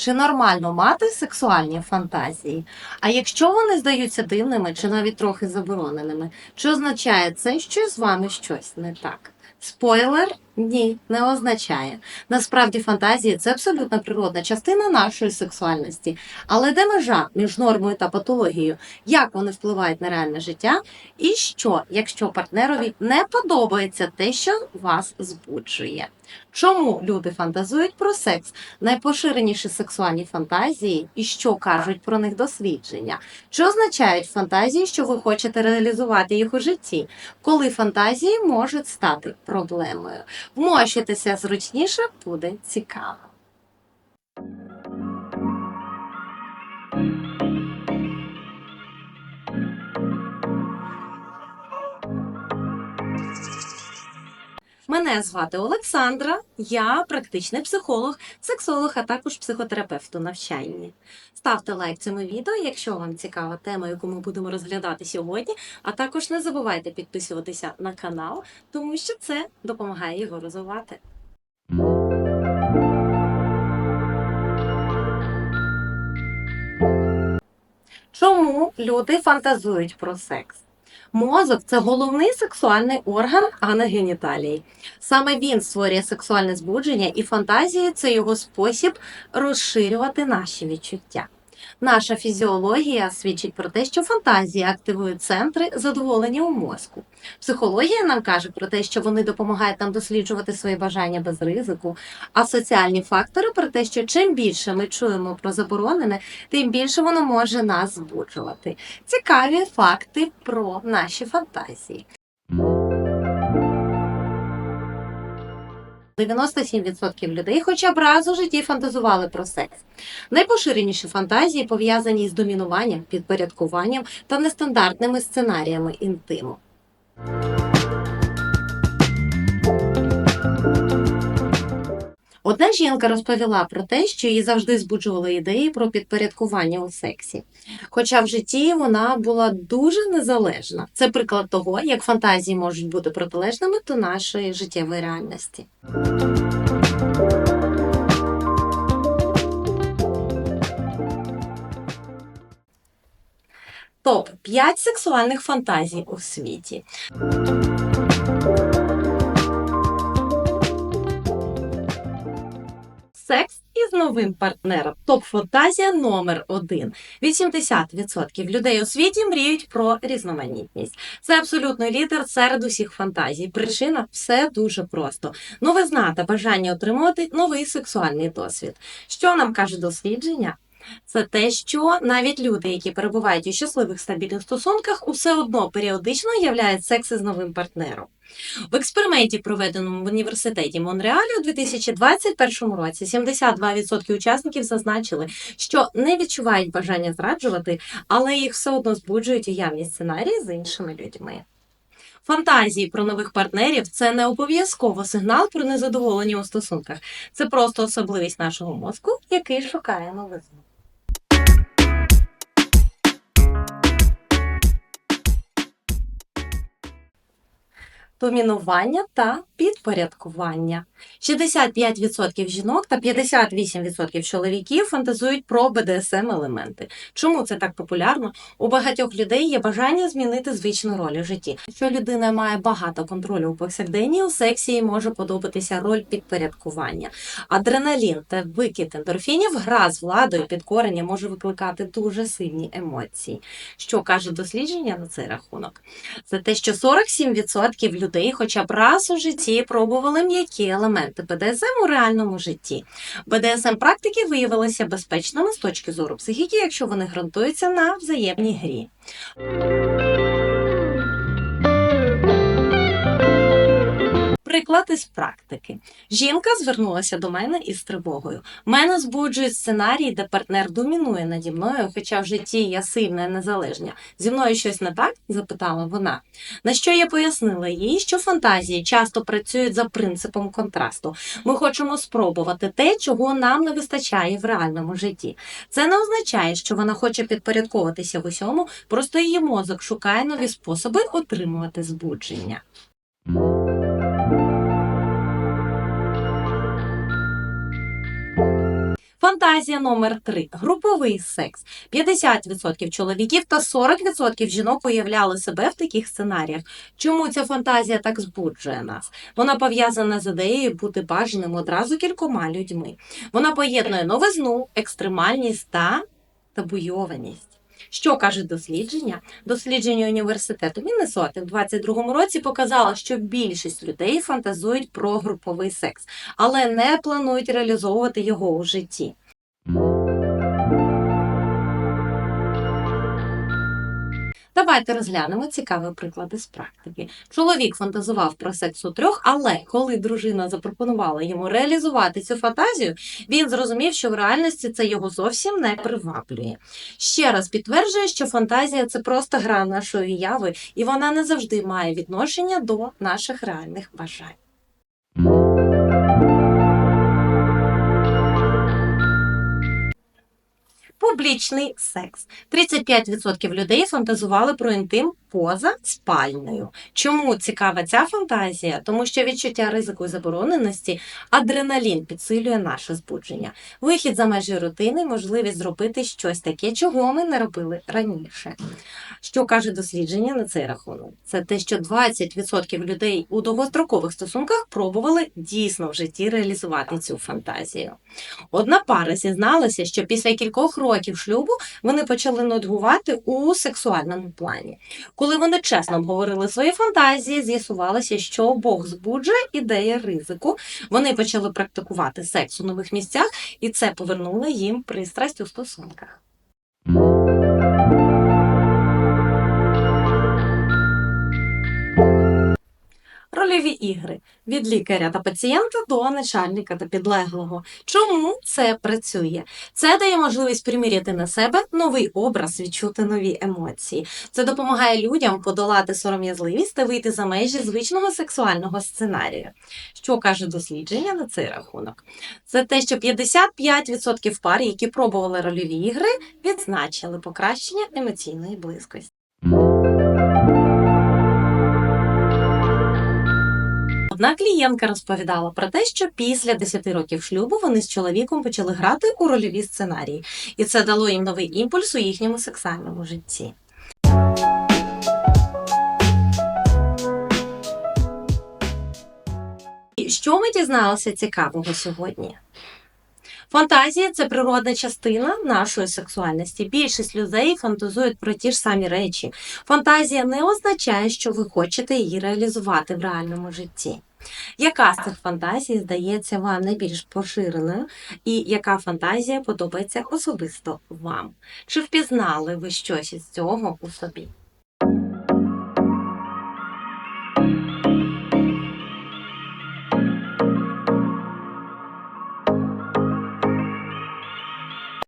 Чи нормально мати сексуальні фантазії? А якщо вони здаються дивними чи навіть трохи забороненими, чи означає це, що з вами щось не так? Спойлер ні, не означає. Насправді фантазії це абсолютно природна частина нашої сексуальності. Але де межа між нормою та патологією? Як вони впливають на реальне життя? І що, якщо партнерові не подобається те, що вас збуджує? Чому люди фантазують про секс? Найпоширеніші сексуальні фантазії і що кажуть про них дослідження? Чи означають фантазії, що ви хочете реалізувати їх у житті? Коли фантазії можуть стати проблемою? Вмощитися зручніше буде цікаво. Мене звати Олександра, я практичний психолог, сексолог, а також психотерапевт у навчанні. Ставте лайк цьому відео, якщо вам цікава тема, яку ми будемо розглядати сьогодні. А також не забувайте підписуватися на канал, тому що це допомагає його розвивати. Чому люди фантазують про секс? Мозок це головний сексуальний орган, а не геніталії. Саме він створює сексуальне збудження, і фантазії це його спосіб розширювати наші відчуття. Наша фізіологія свідчить про те, що фантазії активують центри задоволення у мозку. Психологія нам каже про те, що вони допомагають нам досліджувати свої бажання без ризику. А соціальні фактори про те, що чим більше ми чуємо про заборонене, тим більше воно може нас збуджувати. Цікаві факти про наші фантазії. 97% людей хоча б раз у житті фантазували про секс. Найпоширеніші фантазії пов'язані з домінуванням, підпорядкуванням та нестандартними сценаріями інтиму. Одна жінка розповіла про те, що її завжди збуджували ідеї про підпорядкування у сексі. Хоча в житті вона була дуже незалежна. Це приклад того, як фантазії можуть бути протилежними до нашої життєвої реальності. Топ 5 сексуальних фантазій у світі. Секс із новим партнером. Топ-фантазія номер один. 80% людей у світі мріють про різноманітність. Це абсолютний лідер серед усіх фантазій. Причина все дуже просто. Новизна та бажання отримувати новий сексуальний досвід. Що нам каже дослідження? Це те, що навіть люди, які перебувають у щасливих стабільних стосунках, усе одно періодично являють секс із новим партнером. В експерименті, проведеному в університеті Монреалі у 2021 році, 72% учасників зазначили, що не відчувають бажання зраджувати, але їх все одно збуджують уявні сценарії з іншими людьми. Фантазії про нових партнерів це не обов'язково сигнал про незадоволення у стосунках. Це просто особливість нашого мозку, який шукає новизну. Домінування та підпорядкування. 65% жінок та 58% чоловіків фантазують про БДСМ елементи. Чому це так популярно? У багатьох людей є бажання змінити звичну роль у житті. Якщо людина має багато контролю у повсякденні, у сексі їй може подобатися роль підпорядкування. Адреналін та викид ендорфінів, гра з владою, підкорення може викликати дуже сильні емоції. Що каже дослідження на цей рахунок? Це те, що 47% людей хоча б раз у житті пробували м'які елементи БДСМ у реальному житті. БДСМ практики виявилися безпечними з точки зору психіки, якщо вони ґрунтуються на взаємній грі. Приклад із практики. Жінка звернулася до мене із тривогою. Мене збуджують сценарії, де партнер домінує наді мною, хоча в житті я сильна і незалежна. Зі мною щось не так? запитала вона. На що я пояснила їй, що фантазії часто працюють за принципом контрасту. Ми хочемо спробувати те, чого нам не вистачає в реальному житті. Це не означає, що вона хоче підпорядковуватися в усьому, просто її мозок шукає нові способи отримувати збудження. Фантазія номер 3 груповий секс. 50% чоловіків та 40% жінок уявляли себе в таких сценаріях. Чому ця фантазія так збуджує нас? Вона пов'язана з ідеєю бути бажаним одразу кількома людьми. Вона поєднує новизну, екстремальність та табуйованість. Що каже дослідження? Дослідження університету Міннесоти в 22-му році показало, що більшість людей фантазують про груповий секс, але не планують реалізовувати його у житті. Давайте розглянемо цікаві приклади з практики. Чоловік фантазував про секс у трьох, але коли дружина запропонувала йому реалізувати цю фантазію, він зрозумів, що в реальності це його зовсім не приваблює. Ще раз підтверджує, що фантазія це просто гра нашої уяви, і вона не завжди має відношення до наших реальних бажань. Публічний секс. 35% людей фантазували про інтим поза спальнею. Чому цікава ця фантазія? Тому що відчуття ризику і забороненості, адреналін підсилює наше збудження. Вихід за межі рутини, можливість зробити щось таке, чого ми не робили раніше. Що каже дослідження на цей рахунок? Це те, що 20% людей у довгострокових стосунках пробували дійсно в житті реалізувати цю фантазію. Одна пара зізналася, що після кількох років шлюбу вони почали нудьгувати у сексуальному плані. Коли вони чесно обговорили свої фантазії, з'ясувалося, що обох збуджує ідея ризику. Вони почали практикувати секс у нових місцях, і це повернуло їм пристрасть у стосунках. Рольові ігри від лікаря та пацієнта до начальника та підлеглого. Чому це працює? Це дає можливість приміряти на себе новий образ, відчути нові емоції. Це допомагає людям подолати сором'язливість та вийти за межі звичного сексуального сценарію. Що каже дослідження на цей рахунок? Це те, що 55% пар, які пробували рольові ігри, відзначили покращення емоційної близькості. Одна клієнтка розповідала про те, що після 10 років шлюбу вони з чоловіком почали грати у рольові сценарії, і це дало їм новий імпульс у їхньому сексуальному житті. Що ми дізналися цікавого сьогодні? Фантазія це природна частина нашої сексуальності. Більшість людей фантазують про ті ж самі речі. Фантазія не означає, що ви хочете її реалізувати в реальному житті. Яка з цих фантазій здається вам найбільш поширеною, і яка фантазія подобається особисто вам? Чи впізнали ви щось із цього у собі?